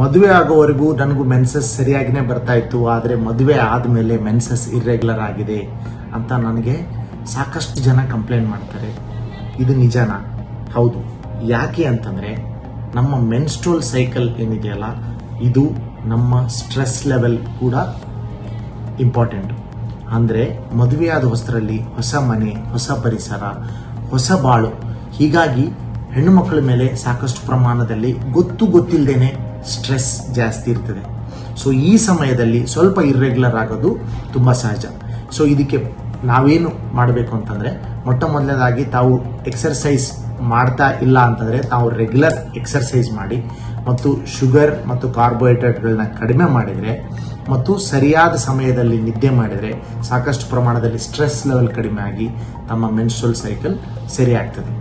ಮದುವೆ ಆಗೋವರೆಗೂ ನನಗೂ ಮೆನ್ಸಸ್ ಸರಿಯಾಗಿನೇ ಬರ್ತಾ ಇತ್ತು, ಆದರೆ ಮದುವೆ ಆದಮೇಲೆ ಮೆನ್ಸಸ್ ಇರ್ರೆಗ್ಯುಲರ್ ಆಗಿದೆ ಅಂತ ನನಗೆ ಸಾಕಷ್ಟು ಜನ ಕಂಪ್ಲೇಂಟ್ ಮಾಡ್ತಾರೆ. ಇದು ನಿಜನಾ? ಹೌದು. ಯಾಕೆ ಅಂತಂದರೆ ನಮ್ಮ ಮೆನ್ಸ್ಟ್ರೋಲ್ ಸೈಕಲ್ ಏನಿದೆಯಲ್ಲ, ಇದು ನಮ್ಮ ಸ್ಟ್ರೆಸ್ ಲೆವೆಲ್ ಕೂಡ ಇಂಪಾರ್ಟೆಂಟ್ ಅಂದರೆ ಮದುವೆಯಾದ ಹೊಸರಲ್ಲಿ ಹೊಸ ಮನೆ, ಹೊಸ ಪರಿಸರ, ಹೊಸ ಬಾಳು. ಹೀಗಾಗಿ ಹೆಣ್ಣು ಮಕ್ಕಳ ಮೇಲೆ ಸಾಕಷ್ಟು ಪ್ರಮಾಣದಲ್ಲಿ ಗೊತ್ತು ಗೊತ್ತಿಲ್ಲದೇನೆ ಸ್ಟ್ರೆಸ್ ಜಾಸ್ತಿ ಇರ್ತದೆ. ಸೊ ಈ ಸಮಯದಲ್ಲಿ ಸ್ವಲ್ಪ ಇರ್ರೆಗ್ಯುಲರ್ ಆಗೋದು ತುಂಬ ಸಹಜ. ಸೊ ಇದಕ್ಕೆ ನಾವೇನು ಮಾಡಬೇಕು ಅಂತಂದರೆ, ಮೊಟ್ಟ ಮೊದಲನೇದಾಗಿ ತಾವು ಎಕ್ಸರ್ಸೈಸ್ ಮಾಡ್ತಾ ಇಲ್ಲ ಅಂತಂದರೆ ತಾವು ರೆಗ್ಯುಲರ್ ಎಕ್ಸರ್ಸೈಸ್ ಮಾಡಿ ಮತ್ತು ಶುಗರ್ ಮತ್ತು ಕಾರ್ಬೋಹೈಡ್ರೇಟ್ಗಳನ್ನ ಕಡಿಮೆ ಮಾಡಿದರೆ ಮತ್ತು ಸರಿಯಾದ ಸಮಯದಲ್ಲಿ ನಿದ್ದೆ ಮಾಡಿದರೆ ಸಾಕಷ್ಟು ಪ್ರಮಾಣದಲ್ಲಿ ಸ್ಟ್ರೆಸ್ ಲೆವೆಲ್ ಕಡಿಮೆ ಆಗಿ ತಮ್ಮ ಮೆನ್ಸ್ಟ್ರಲ್ ಸೈಕಲ್ ಸರಿಯಾಗ್ತದೆ.